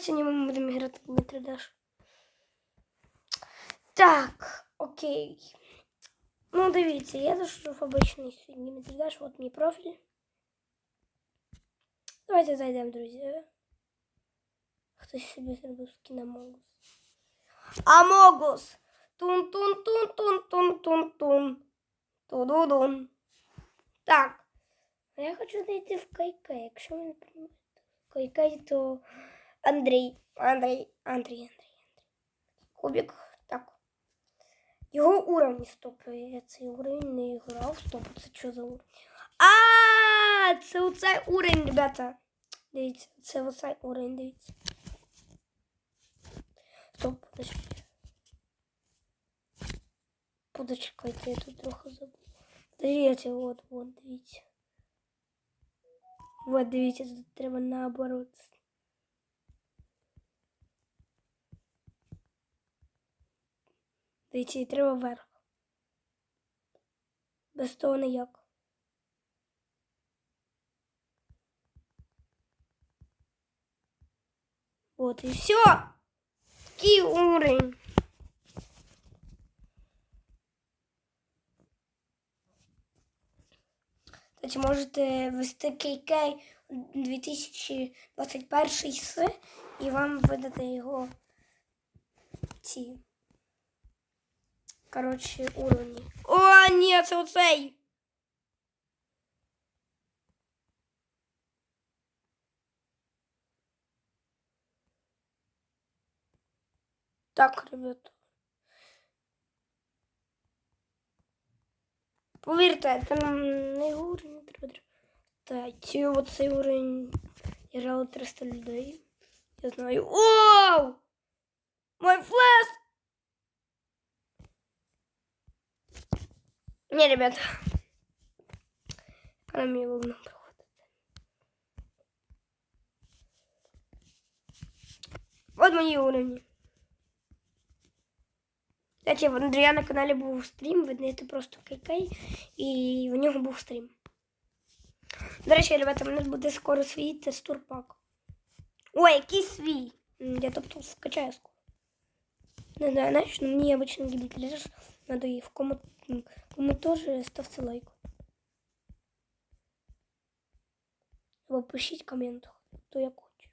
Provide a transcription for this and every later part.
Сьогодні ми будемо грати в Дмитридаш. Так, окей. Ну, дивіться, я зайшов в обичний сьогодні Дмитридаш, от мій профіль. Давайте зайдемо, друзі. Хтось собі зробив скін Амогус. Амогус! Тун-тун-тун-тун-тун-тун-тун. Ту-ду-дун. Так. А я хочу зайти в Кайкай. Якщо ви не розумієте. Кайкай, то Андрій. Андрій, Андрій, Андрій, Андрій. Кубик. Так. Його уровень стопи. Я цей уровень не грав. Стоп, це що за уровень? А, це оцей уровень, ребята. Дивіться, це оцей уровень, дивіться. Стоп, подождите. Подочекайте, я тут трохи забув. Дивіться, от, от, дивіться. Вот, дивіться, тут треба наоборот. Дивіться, і треба вверх. Без того ніяк. Вот і все. Такий уровень. Кстати, можете ввести KK 2021 с і вам видати його ці. Коротше, уровні. О, ні, це оцей. Так, ребята. Повірте, це нам не його уровень треба. Та ці оцей уровень я грала 300 людей. Я знаю. Оу! Мой флеш! Не, ребята. Она мне волна проходит. Вот мои уровни. Кстати, в Андрія на каналі був стрім, видно, це просто кайкай, і в нього був стрім. До речі, ребята, у нас буде скоро свій тестурпак. Ой, який свій. М, Я тобто скачаю скоро. Не знаю, знаєш, ну мені обычно гибель лежиш, надо її в кому, м, кому теж ставте лайк. Або пишіть в коментах, хто як хоче.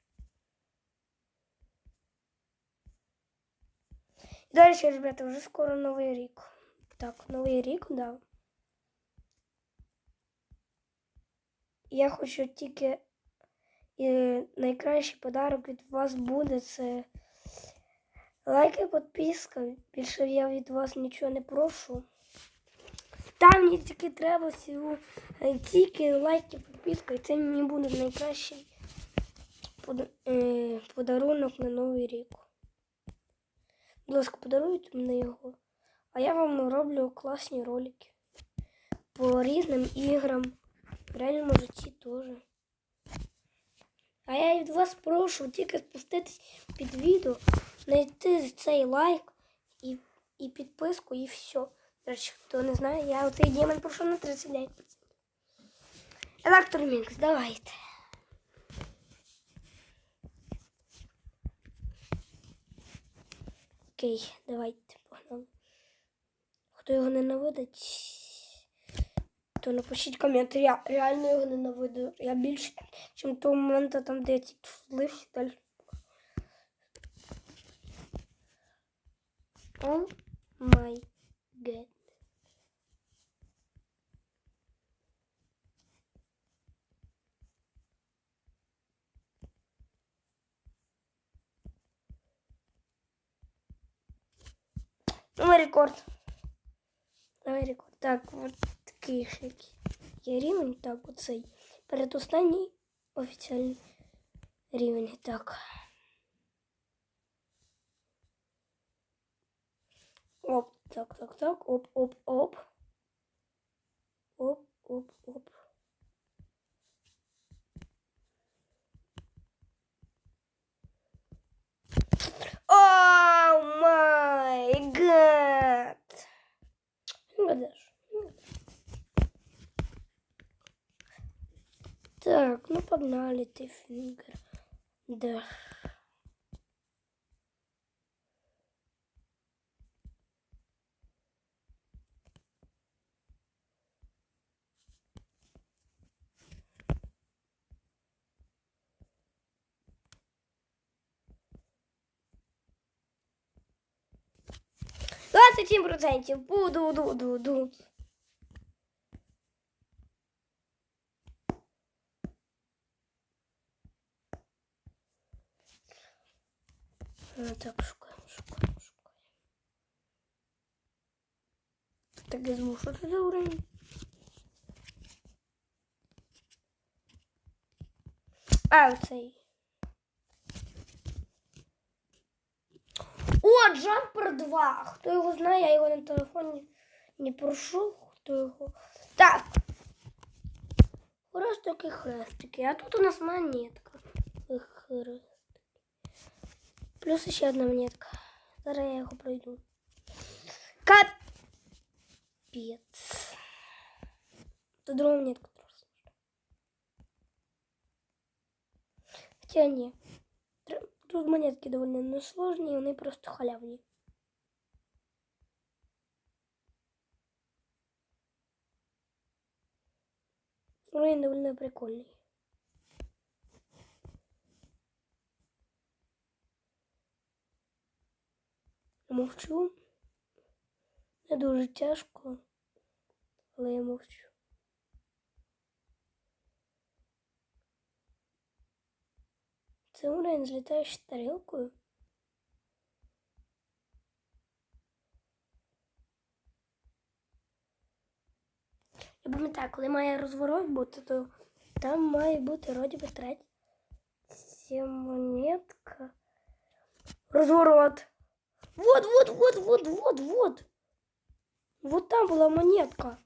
І далі, ребята, вже скоро Новий рік. Так, Новий рік, да. Я хочу тільки і найкращий подарок від вас буде це лайк і підписка. Більше я від вас нічого не прошу. Там мені тільки треба всього е, тільки лайк і підписка, і це мені буде найкращий е, подарунок на Новий рік. Будь ласка, подаруйте мені його. А я вам роблю класні ролики по різним іграм. В реальному житті теж. А я від вас прошу тільки спуститись під відео, знайти цей лайк і, і підписку, і все. До речі, хто не знає, я оцей демон пройшов на 39%. Електромікс, давайте. Окей, давайте погнали. Хто його ненавидить, то напишіть коменти. Я реально його ненавиду. Я більше, ніж того моменту, там, де я тільки влився далі. О май гад. Новий рекорд. Новий рекорд. Так, от такий ще який є рівень. Так, оцей. Передостанній офіціальний рівень. Так. Оп, так, так, так. Оп, оп, оп. Оп, оп, оп. О май Так, ну погнали ты, Фингер. Да. Двадцать семь процентов. Буду, буду, буду. А, Так, шукаємо, шукаємо, шукаємо. Так я звук, що це за уровень? А, оцей. О, Джампер 2. Хто його знає, я його на телефоні не прошу. Хто його. Так. Хрестики, хрестики. А тут у нас монетка. Хрестики. Плюс ще одна монетка. Зараз я його пройду. Капець. Тут друга монетка просто. Хотя ні. Тр- Тут монетки довольно несложні, вони просто халявні. Уровень довольно прикольний. Мовчу. Не дуже тяжко, але я мовчу. Це уровень з літаючою тарілкою. Я пам'ятаю, коли має розворот бути, то там має бути вроді би третя монетка. Розворот. Вот, вот, вот, вот, вот, вот. Вот там была монетка.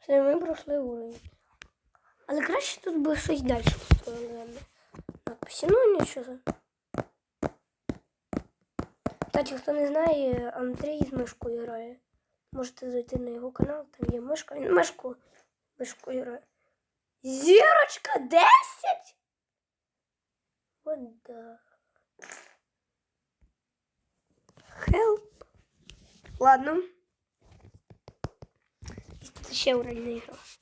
Все, ми пройшли уровень. Але краще тут би щось далі поставили. Надписи. Ну нічого. Кстати, хто не знає, Андрій з мишкою грає. Можете зайти на його канал, там є мишка. Він мишку, грає. Зірочка 10? Вот да. Help. Ладно. І тут ще уровень не грав.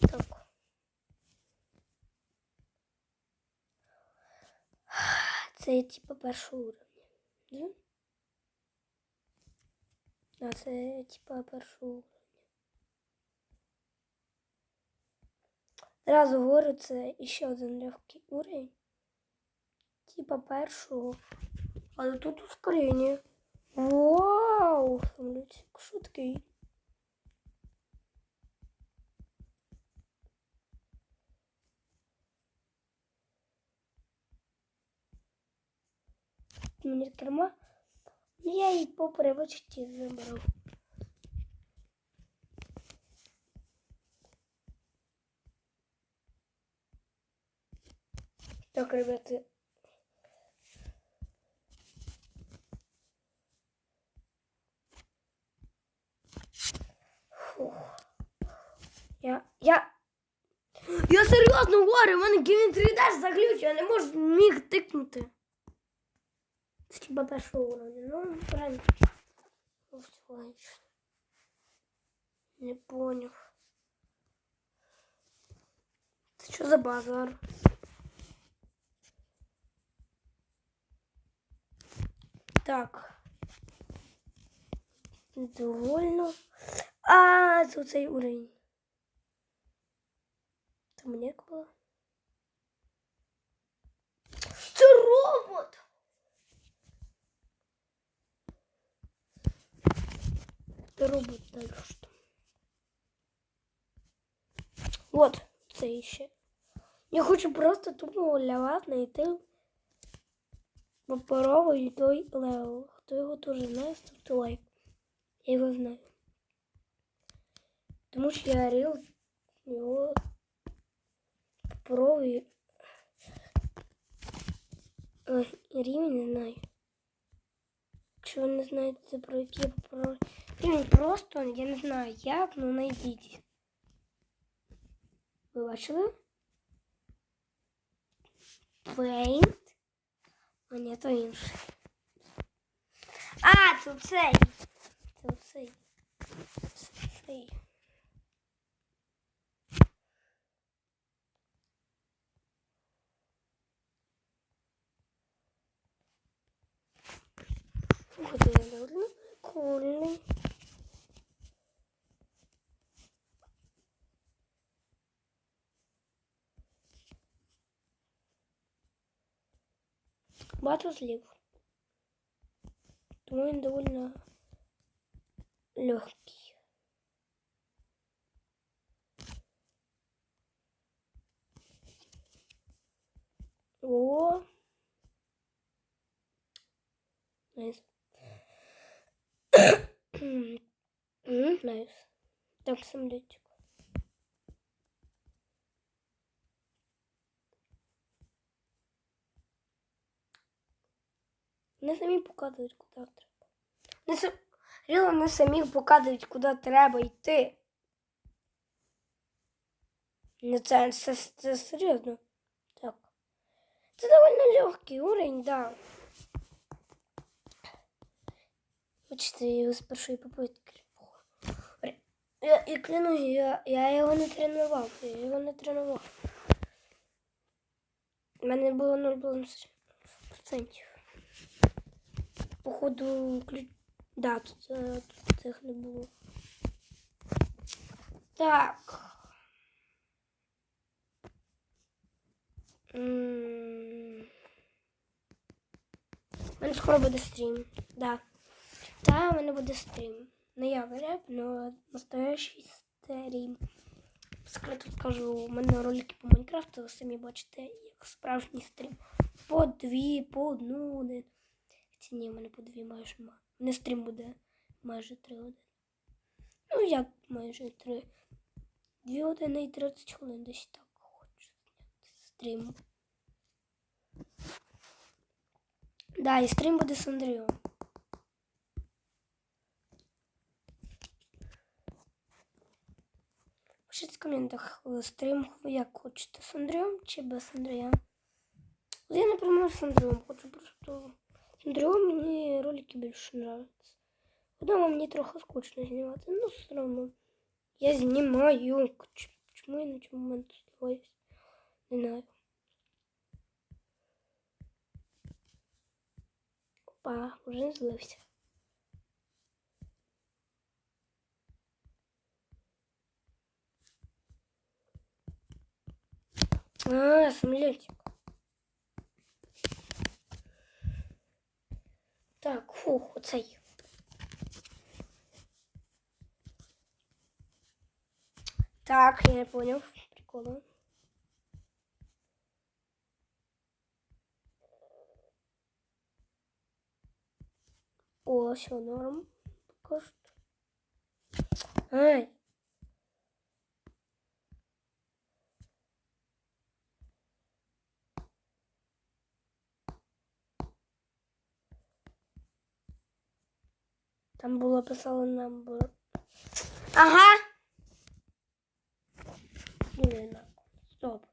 Так. Це типа першого уровня. Да? А це типа першого уровня. Зразу говорю, це іще один легкий уровень. Типа першого. Але тут ускорення. Вау! Самолітик шуткий. Мені керма. Я її по привичці забрав. Так, ребята. Фух. Я. Я. Я серйозно говорю, у мене Гімін 3D заглючив, я не можу міг тикнути. Це хіба першого уровня. Ну, правильно. Ну, все логично. Не понял. Це що за базар? Так. Довольно. А, це цей уровень. Там не було. Це робот! Це робот далі що. Вот, це ще. Я хочу просто тупо ляват знайти паперовий той левел. Хто його теж знає, ставте лайк. Я його знаю. Тому що я рил його паперовий е, рівень не знаю. Якщо ви не знаєте про які паперові рівень, просто я не знаю як, ну знайдіть. Ви бачили? Paint. А ні, то інший. А, це цей. Це цей. Це цей. Багато злів. Тому він довольно легкий. О. Найс. Найс. Так, самолетик. Не самі показують, куди треба. Не сам... Реально не самі показують, куди треба йти. Ну, це, це, це серйозно. Так. Це довольно легкий уровень, да. Бачите, я його з першої попитки. Я, я клянусь, я, я його не тренував. Я його не тренував. У мене було 0,5%. Походу, ключ... Да, тут, е, тут цих не було. Так. У мене скоро буде стрім. Да. Та, у мене буде стрім. Не я реп, но настоящий стрім. Секрету скажу, у мене ролики по Майнкрафту, ви самі бачите, як справжній стрім. По дві, по одну Ці ні, у мене по дві майже ма. У мене стрім буде майже три години. Ну, як майже три. Дві години і 30 хвилин десь так хочу зняти стрім. Да, і стрім буде з Андрієм. Пишіть в коментах е, стрім, як хочете, з Андрієм чи без Андрія. Я, наприклад, з Андрієм хочу просто. З Андрієм мені ролики більше нравятся. Вдома мені трохи скучно знімати, ну все одно. Я знімаю. Ч- Чому я на цьому моменту зливаюсь? Не знаю. Опа, вже не злився. А, самолетик. Так, фух, оцей. Так, я не понял. Прикола. О, все норм. Пока что. Ай. Там було писало нам було. Ага. Блін, стоп.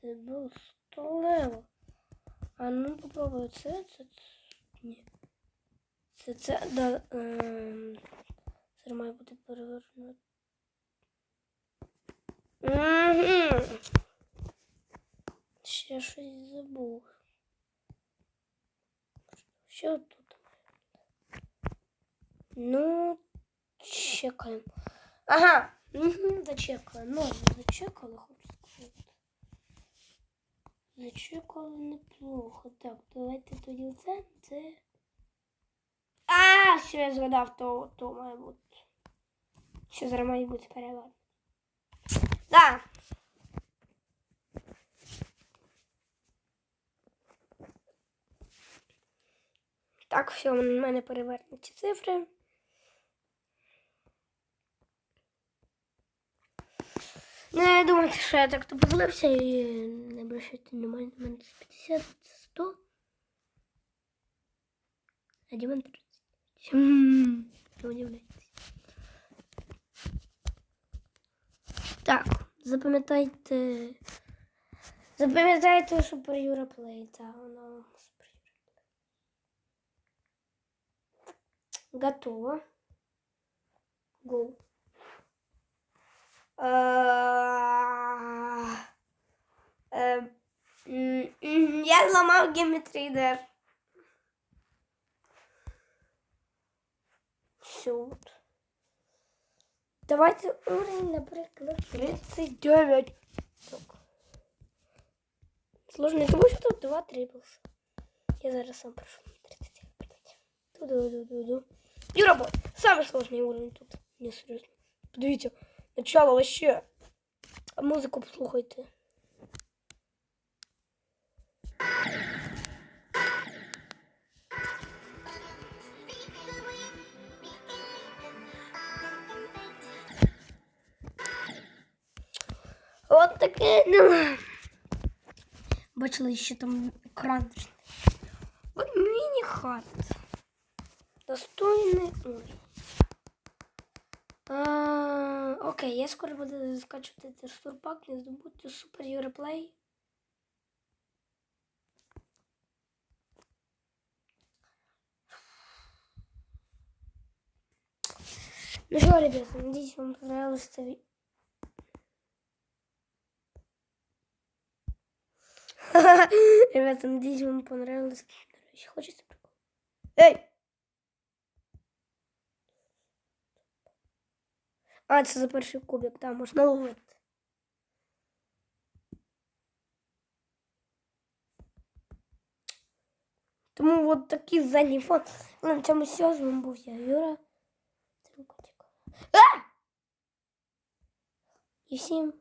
Це був столево. А ну попробуй це, це. Ні. Це це, да, ем, це має бути перевернуто. Угу. Ще щось забув. Що тут? Ну, чекаємо. Ага, угу, зачекали. Ну, зачекали, хочу сказати. Зачекали неплохо. Так, давайте тоді це. Це. А, все, я згадав, то, то має бути. Що зараз має бути перевернуто. Да. Так, все, в мене перевернуті цифри. Не думайте, що я так то помилився і не обращайте внимання на мене 50, 100. А Дімон 30. Хм, Не удивляйтесь. Так, запам'ятайте. Запам'ятайте Супер Юра Плей, так, воно Супер Готово. Go. Э, я зламав геометридер. Сюд. Давайте уровень, наприклад, 39. Так. Сложно, тому тут два триплс. Я зараз сам прошу. 39. Ту-ду-ду-ду-ду. Юра, бой. Самый сложный уровень тут. Не серьезно. Подивіться. Начало вообще. Музику послухайте. От таке. Ну. Бачили, що там екран. От міні-хард. Достойний окей, я скоро буду скачувати текстурпак, не забудьте супер Europlay. Ну что, ребята, надеюсь, вам понравилось это видео. Ребята, надеюсь, вам понравилось. Короче, Хочется прикол. Эй! А, це за перший кубик, там можна ловити. Тому от такий задній фон. Ну, На цьому все, з вами був я, Юра. Це мій котик. А! І всім